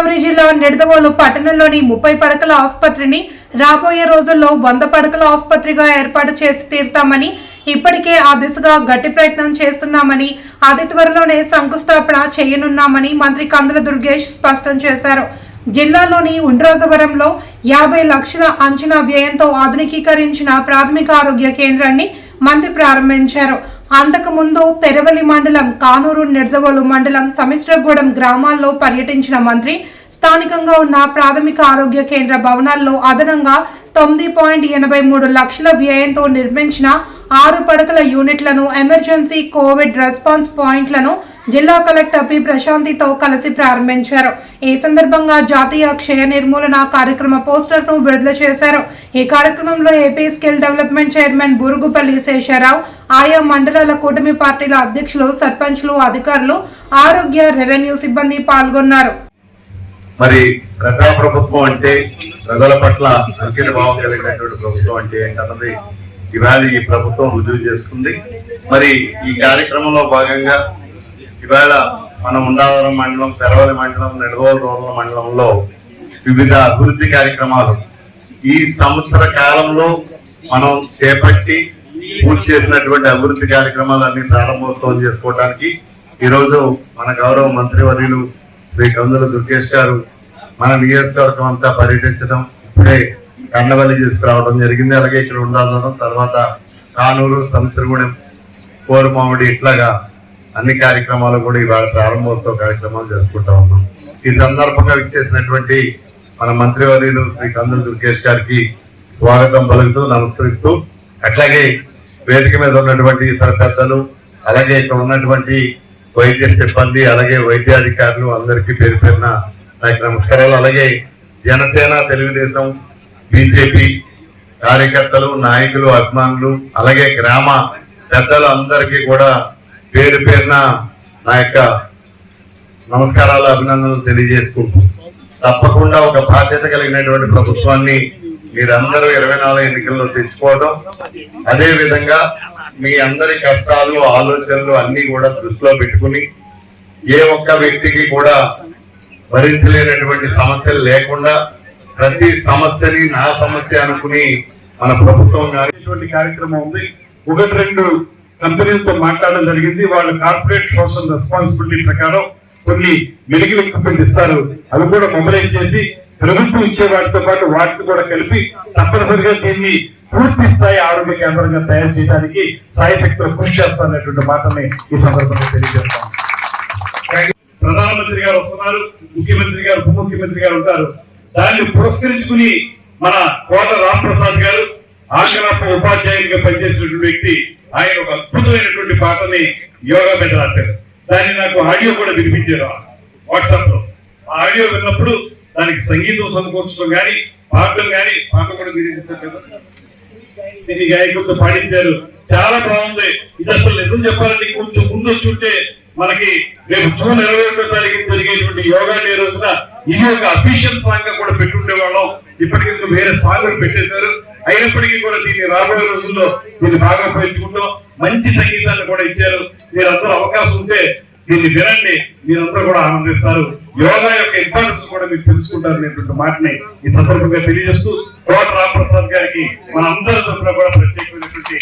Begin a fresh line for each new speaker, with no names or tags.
గోదావరి జిల్లా నిడదవోలు పట్టణంలోని ముప్పై పడకల ఆసుపత్రిని రాబోయే రోజుల్లో వంద పడకల ఆసుపత్రిగా ఏర్పాటు చేసి తీరుతామని ఇప్పటికే ఆ దిశగా గట్టి ప్రయత్నం చేస్తున్నామని అతి త్వరలోనే శంకుస్థాపన చేయనున్నామని మంత్రి కందుల దుర్గేష్ స్పష్టం చేశారు. జిల్లాలోని ఉండ్రాజవరంలో యాభై లక్షల అంచనా వ్యయంతో ఆధునికీకరించిన ప్రాథమిక ఆరోగ్య కేంద్రాన్ని మంత్రి ప్రారంభించారు. అంతకుముందు పెరవలి మండలం కానూరు నిడదవోలు మండలం సమిశ్రగూడెం గ్రామాల్లో పర్యటించిన మంత్రి స్థానికంగా ఉన్న ప్రాథమిక ఆరోగ్య కేంద్ర భవనాల్లో అదనంగా తొమ్మిది పాయింట్ ఎనభై మూడు లక్షల వ్యయంతో నిర్మించిన ఆరు పడకల యూనిట్లను ఎమర్జెన్సీ కోవిడ్ రెస్పాన్స్ పాయింట్లను జిల్లా కలెక్టర్ పి ప్రశాంతితో కలిసి ప్రారంభించారు. ఈ సందర్భంగా జాతీయ క్షయ నిర్మూలన కార్యక్రమ పోస్టర్ను విడుదల చేశారు. ఈ కార్యక్రమంలో AP skill development chairman Buruguppalli Sesharao ఆయా మండలాల కూటమి పార్టీల అధ్యక్షులు సర్పంచ్లు అధికారులు ఆరోగ్య రెవెన్యూ సిబ్బంది పాల్గొన్నారు.
మరి ప్రజా ప్రభుత్వం అంటే ప్రజల పట్ల అంకిత భావం కలిగినటువంటి ప్రభుత్వం అంటే ఏం ఏంటన్నది ఇవాళ ఈ ప్రభుత్వం రుజువు చేసుకుంది. మరి ఈ కార్యక్రమంలో భాగంగా ఇవాళ మన ఉండావరం మండలం పెరవలి మండలం నెడగోలు రోడ్ల మండలంలో వివిధ అభివృద్ధి కార్యక్రమాలు ఈ సంవత్సర కాలంలో మనం చేపట్టి పూర్తి చేసినటువంటి అభివృద్ధి కార్యక్రమాలన్నీ ప్రారంభోత్సవం చేసుకోవడానికి ఈరోజు మన గౌరవ మంత్రివర్యులు శ్రీ కందుల దుర్గేష్ గారు మన నియోజకవర్గం అంతా పర్యటించడం ఇప్పుడే కండవల్లి తీసుకురావడం జరిగింది. అలాగే ఇక్కడ ఉండాలడం తర్వాత కానూరు సంసరగూడెం కోరుమామిడి ఇట్లాగా అన్ని కార్యక్రమాలు కూడా ఇవాళ ప్రారంభోత్సవ కార్యక్రమాలు జరుపుకుంటా ఉన్నాం. ఈ సందర్భంగా విచ్చేసినటువంటి మన మంత్రివర్యులు శ్రీ కందులు దుర్గేష్ గారికి స్వాగతం పలుకుతూ నమస్కరిస్తూ అట్లాగే వేదిక మీద ఉన్నటువంటి ఇతర పెద్దలు అలాగే ఇక్కడ ఉన్నటువంటి వైద్య సిబ్బంది అలాగే వైద్యాధికారులు అందరికీ పేరు పేరున నాకు నమస్కారాలు. అలాగే జనసేన తెలుగుదేశం బీజేపీ కార్యకర్తలు నాయకులు అభిమానులు అలాగే గ్రామ పెద్దలు అందరికీ కూడా పేరు పేరున నా యొక్క నమస్కారాలు అభినందనలు తెలియజేసుకుంటూ తప్పకుండా ఒక బాధ్యత కలిగినటువంటి ప్రభుత్వాన్ని మీరందరూ ఇరవై నాలుగు ఎన్నికల్లో తెచ్చుకోవడం అదే విధంగా మీ అందరి కష్టాలు ఆలోచనలు అన్ని కూడా దృష్టిలో పెట్టుకుని ఏ ఒక్క వ్యక్తికి కూడా భరించలేనటువంటి సమస్యలు లేకుండా ప్రతి సమస్యని నా సమస్య అనుకుని మన ప్రభుత్వం కానీ
ఇటువంటి కార్యక్రమం ఉంది. ఒకటి రెండు కంపెనీలతో మాట్లాడడం జరిగింది. వాళ్ళు కార్పొరేట్ సోషల్ రెస్పాన్సిబిలిటీ ప్రకారం కొన్ని మెడికల్ ఎక్విప్మెంట్ ఇస్తారు. అవి కూడా మొబైలైజ్ చేసి ప్రభుత్వం ఇచ్చే వాటితో పాటు వాటిని కూడా కలిపి తప్పనిసరిగా దీన్ని పూర్తి స్థాయి ఆరోగ్య కేంద్రంగా తయారు చేయడానికి సాయశక్తులు కృషి చేస్తారనేటువంటి మాటని ఈ సందర్భంగా తెలియజేస్తాం. ప్రధానమంత్రి గారు వస్తున్నారు. ముఖ్యమంత్రి గారు ఉప ముఖ్యమంత్రి గారు ఉంటారు. దాన్ని పురస్కరించుకుని మన కోట రాంప్రసాద్ గారు ఆంగ్లపు ఉపాధ్యాయునిగా పనిచేసినటువంటి వ్యక్తి ఆయన ఒక అద్భుతమైనటువంటి పాటని యోగా మీద రాశారు దాన్ని నాకు ఆడియో కూడా వినిపించారు. వాట్సాప్లో ఆ ఆడియో విన్నప్పుడు దానికి సంగీతం సమకూర్చడం కానీ పాటలు కానీ పాట కూడా వినిపిస్తారు కదా. సినీ గాయకులతో పాటించారు చాలా బాగుంది. ఇది అసలు నిజం చెప్పాలంటే కొంచెం ముందు వచ్చి ఉంటే మనకి రేపు జూన్ ఇరవై ఒకటో తారీఖు జరిగేటువంటి యోగా డే రోజున ఇది ఒక అఫీషియల్ సాంగ్గా కూడా పెట్టుండే వాళ్ళం ఇప్పటికీ వేరే సాంగ్ పెట్టేశారు. అయినప్పటికీ కూడా దీన్ని రాబోయే రోజుల్లో దీన్ని బాగా పెంచుకుంటూ మంచి సంగీతాన్ని కూడా ఇచ్చారు. మీరందరూ అవకాశం ఉంటే దీన్ని వినండి. మీరందరూ కూడా ఆనందిస్తారు. యోగా యొక్క ఇంపార్టెన్స్ కూడా మీరు తెలుసుకుంటారు అనేటువంటి మాటని ఈ సందర్భంగా తెలియజేస్తూ కోట రామప్రసాద్ గారికి మన అందరి తరఫున కూడా ప్రత్యేకమైనటువంటి